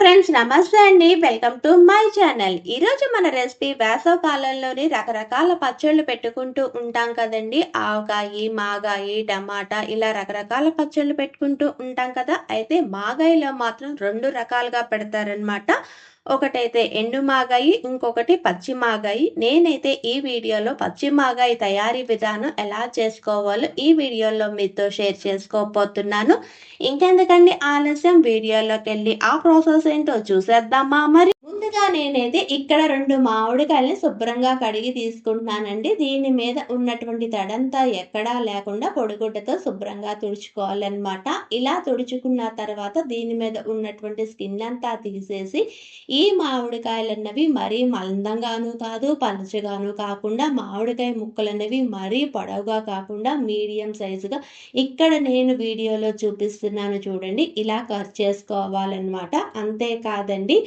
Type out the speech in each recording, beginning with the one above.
Friends నమస్తే అండి. Welcome to my channel ఈరోజు మన రెసిపీ వేసవ కాలంలోని రకరకాల పచ్చళ్ళు పెట్టుకుంటూ ఉంటాం కదండి. ఆవకాయి మాగాయి టమాటా ఇలా రకరకాల పచ్చళ్ళు పెట్టుకుంటూ ఉంటాం కదా. అయితే మాగాయిలో మాత్రం రెండు రకాలుగా పెడతారనమాట ఒకటైతే ఎండు మాగాయి ఇంకొకటి పచ్చి మాగాయి. నేనైతే ఈ వీడియోలో పచ్చి మాగాయి తయారీ విధానం ఎలా చేసుకోవాలో ఈ వీడియోలో మీతో షేర్ చేసుకోబోతున్నాను. ఇంకెందుకండి ఆలస్యం? వీడియోలోకి వెళ్ళి ఆ ప్రాసెస్ ఏంటో చూసేద్దామా మరి? ముందుగా నేనైతే ఇక్కడ రెండు మామిడికాయలని శుభ్రంగా కడిగి తీసుకుంటున్నానండి. దీని మీద ఉన్నటువంటి తడంతా ఎక్కడా లేకుండా పొడిగుడ్డతో శుభ్రంగా తుడుచుకోవాలన్నమాట. ఇలా తుడుచుకున్న తర్వాత దీని మీద ఉన్నటువంటి స్కిన్ అంతా తీసేసి ఈ మామిడికాయలు అన్నవి మరీ మందంగాను కాదు పలుచగాను కాకుండా మామిడికాయ ముక్కలు అనేవి మరీ పొడవుగా కాకుండా మీడియం సైజుగా ఇక్కడ నేను వీడియోలో చూపిస్తున్నాను చూడండి. ఇలా కట్ చేసుకోవాలన్నమాట. అంతేకాదండి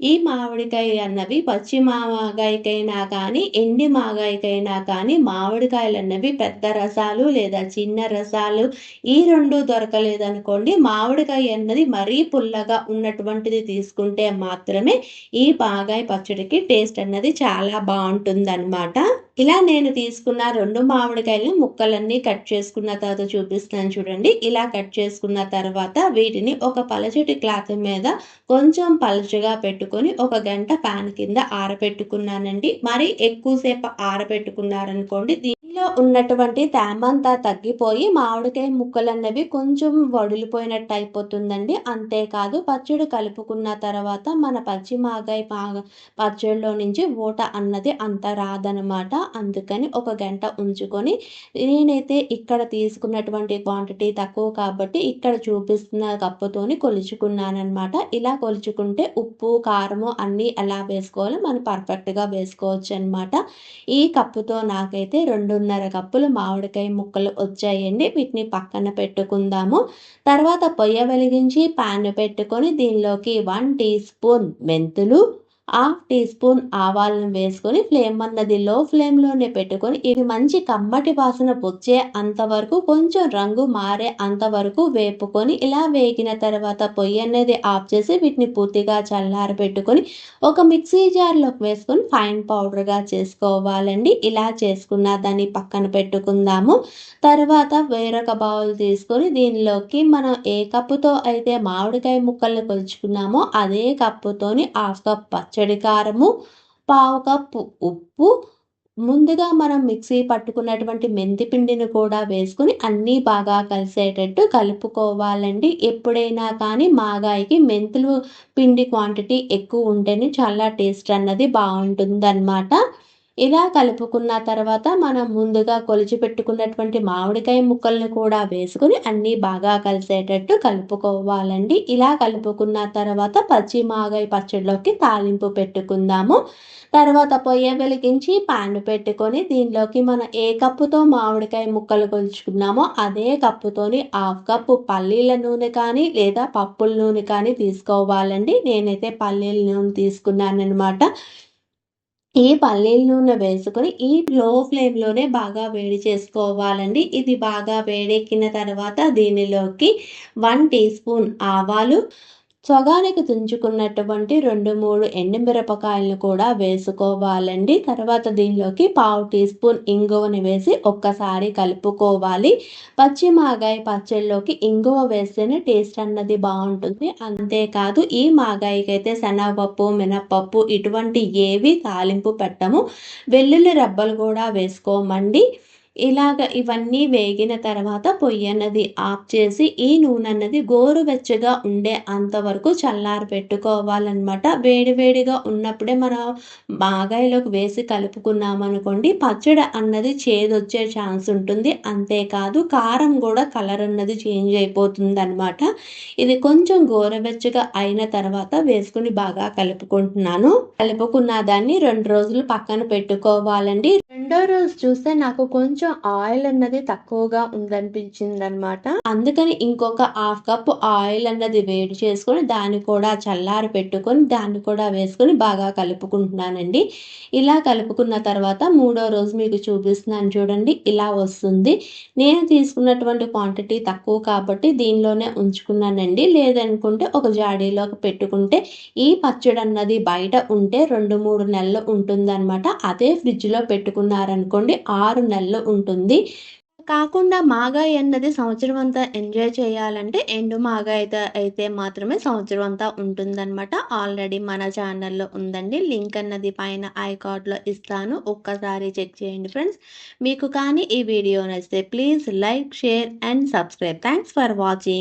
ఈ మామిడికాయ అన్నవి పచ్చి మాగాయకైనా కానీ ఎండి మాగాయకైనా కానీ మామిడికాయలు అన్నవి పెద్ద రసాలు లేదా చిన్న రసాలు. ఈ రెండు దొరకలేదనుకోండి మామిడికాయ అన్నది మరీ పుల్లగా ఉన్నటువంటిది తీసుకుంటే మాత్రమే ఈ మాగాయ పచ్చడికి టేస్ట్ అన్నది చాలా బాగుంటుందన్నమాట. ఇలా నేను తీసుకున్న రెండు మామిడికాయలు ముక్కలన్నీ కట్ చేసుకున్న తర్వాత చూపిస్తాను చూడండి. ఇలా కట్ చేసుకున్న తర్వాత వీటిని ఒక పలచటి క్లాత్ మీద కొంచెం పలుచగా పెట్టుకొని ఒక గంట ప్యాన్ కింద ఆరబెట్టుకున్నానండి. మరి ఎక్కువసేపు ఆరబెట్టుకున్నారనుకోండి దీనిలో ఉన్నటువంటి తేమంతా తగ్గిపోయి మామిడికాయ ముక్కలు అన్నవి కొంచెం వడిలిపోయినట్టు అయిపోతుందండి. అంతేకాదు పచ్చడి కలుపుకున్న తర్వాత మన పచ్చి మాగాయ పచ్చడిలో నుంచి ఊట అన్నది అంత రాదనమాట అందుకని ఒక గంట ఉంచుకొని నేనైతే ఇక్కడ తీసుకున్నటువంటి క్వాంటిటీ తక్కువ కాబట్టి ఇక్కడ చూపిస్తున్న కప్పుతోని కొలుచుకున్నానమాట ఇలా కొలుచుకుంటే ఉప్పు కారము అన్నీ ఎలా వేసుకోవాలో మనం పర్ఫెక్ట్గా వేసుకోవచ్చు అనమాట ఈ కప్పుతో నాకైతే రెండున్నర కప్పులు మామిడికాయ ముక్కలు వచ్చాయండి. వీటిని పక్కన పెట్టుకుందాము. తర్వాత పొయ్య వెలిగించి పాన్ పెట్టుకొని దీనిలోకి వన్ టీ స్పూన్ మెంతులు హాఫ్ టీ స్పూన్ ఆవాలను వేసుకొని ఫ్లేమ్ అన్నది లో ఫ్లేమ్లోనే పెట్టుకొని ఇవి మంచి కమ్మటి వాసన వచ్చే అంతవరకు కొంచెం రంగు మారే అంతవరకు వేపుకొని ఇలా వేగిన తర్వాత పొయ్యి అనేది ఆఫ్ చేసి వీటిని పూర్తిగా చల్లార పెట్టుకొని ఒక మిక్సీ జార్లోకి వేసుకొని ఫైన్ పౌడర్గా చేసుకోవాలండి. ఇలా చేసుకున్న దాన్ని పక్కన పెట్టుకుందాము. తర్వాత వేరొక బౌల్ తీసుకొని దీనిలోకి మనం ఏ కప్పుతో అయితే మామిడికాయ ముక్కల్ని కొలుచుకున్నామో అదే కప్పుతోని హాఫ్ కప్ పచ్చ పచ్చడి కారము పావు కప్పు ఉప్పు ముందుగా మనం మిక్సీ పట్టుకున్నటువంటి మెంతి పిండిని కూడా వేసుకుని అన్నీ బాగా కలిసేటట్టు కలుపుకోవాలండి. ఎప్పుడైనా కానీ మాగాయికి మెంతులు పిండి క్వాంటిటీ ఎక్కువ ఉంటేనే చాలా టేస్ట్ అన్నది బాగుంటుందన్నమాట. ఇలా కలుపుకున్న తర్వాత మనం ముందుగా కొలిచి పెట్టుకున్నటువంటి మామిడికాయ ముక్కల్ని కూడా వేసుకుని అన్నీ బాగా కలిసేటట్టు కలుపుకోవాలండి. ఇలా కలుపుకున్న తర్వాత పచ్చి మాగాయ పచ్చడిలోకి తాలింపు పెట్టుకుందాము. తర్వాత పొయ్య వెలిగించి పాన్ పెట్టుకొని దీనిలోకి మనం ఏ కప్పుతో మామిడికాయ ముక్కలు కొలుచుకున్నామో అదే కప్పుతోని హాఫ్ కప్పు పల్లీల నూనె కానీ లేదా పప్పుల నూనె కానీ తీసుకోవాలండి. నేనైతే పల్లీల నూనె తీసుకున్నాను అనమాట ఈ పల్లీల నూనె వేసుకొని ఈ లో ఫ్లేమ్లోనే బాగా వేడి చేసుకోవాలండి. ఇది బాగా వేడెక్కిన తర్వాత దీనిలోకి వన్ టీ స్పూన్ ఆవాలు సగానికి తుంచుకున్నటువంటి రెండు మూడు ఎండుమిరపకాయలను కూడా వేసుకోవాలండి. తర్వాత దీనిలోకి పావు టీ స్పూన్ ఇంగువని వేసి ఒక్కసారి కలుపుకోవాలి. పచ్చి మాగాయ పచ్చళ్ళలోకి ఇంగువ వేస్తేనే టేస్ట్ అన్నది బాగుంటుంది. అంతేకాదు ఈ మాగాయకి అయితే శనగపప్పు మినప్పప్పు ఇటువంటి ఏవి తాలింపు పెట్టము. వెల్లుల్లి రబ్బలు కూడా వేసుకోమండి. ఇలాగ ఇవన్నీ వేగిన తర్వాత పొయ్యి అన్నది ఆఫ్ చేసి ఈ నూనె అన్నది గోరువెచ్చగా ఉండే అంతవరకు చల్లారి పెట్టుకోవాలన్నమాట. వేడివేడిగా ఉన్నప్పుడే మనం మాగాయలోకి వేసి కలుపుకున్నామనుకోండి పచ్చడి అన్నది చేదొచ్చే ఛాన్స్ ఉంటుంది. అంతేకాదు కారం కూడా కలర్ అన్నది చేంజ్ అయిపోతుంది అనమాట ఇది కొంచెం గోరువెచ్చగా అయిన తర్వాత వేసుకుని బాగా కలుపుకుంటున్నాను. కలుపుకున్న దాన్ని రెండు రోజులు పక్కన పెట్టుకోవాలండి. రెండో రోజు చూస్తే నాకు కొంచెం ఆయిల్ అన్నది తక్కువగా ఉందనిపించిందనమాట. అందుకని ఇంకొక హాఫ్ కప్ ఆయిల్ అన్నది వేడి చేసుకొని దాన్ని కూడా చల్లారి పెట్టుకొని దాన్ని కూడా వేసుకొని బాగా కలుపుకుంటున్నానండి. ఇలా కలుపుకున్న తర్వాత మూడో రోజు మీకు చూపిస్తున్నాను చూడండి ఇలా వస్తుంది. నేను తీసుకున్నటువంటి క్వాంటిటీ తక్కువ కాబట్టి దీనిలోనే ఉంచుకున్నానండి. లేదనుకుంటే ఒక జాడీలోకి పెట్టుకుంటే ఈ పచ్చడి అన్నది బయట ఉంటే రెండు మూడు నెలలు ఉంటుందన్నమాట. అదే ఫ్రిడ్జ్‌లో పెట్టుకున్నారనుకోండి 6 నెలలు ఉంటుంది. కాకుండా మాగాయి అన్నది సంవత్సరం అంతా ఎంజాయ్ చేయాలంటే ఎండు మాగాయి అయితే మాత్రమే సంవత్సరం అంతా ఉంటుందన్నమాట. ఆల్రెడీ మన ఛానల్‌లో ఉందండి. లింక్ అన్నది పైన ఐ కార్డ్‌లో ఇస్తాను. ఒక్కసారి చెక్ చేయండి ఫ్రెండ్స్. మీకు కానీ ఈ వీడియో నచ్చితే please like, share and subscribe. Thanks for watching.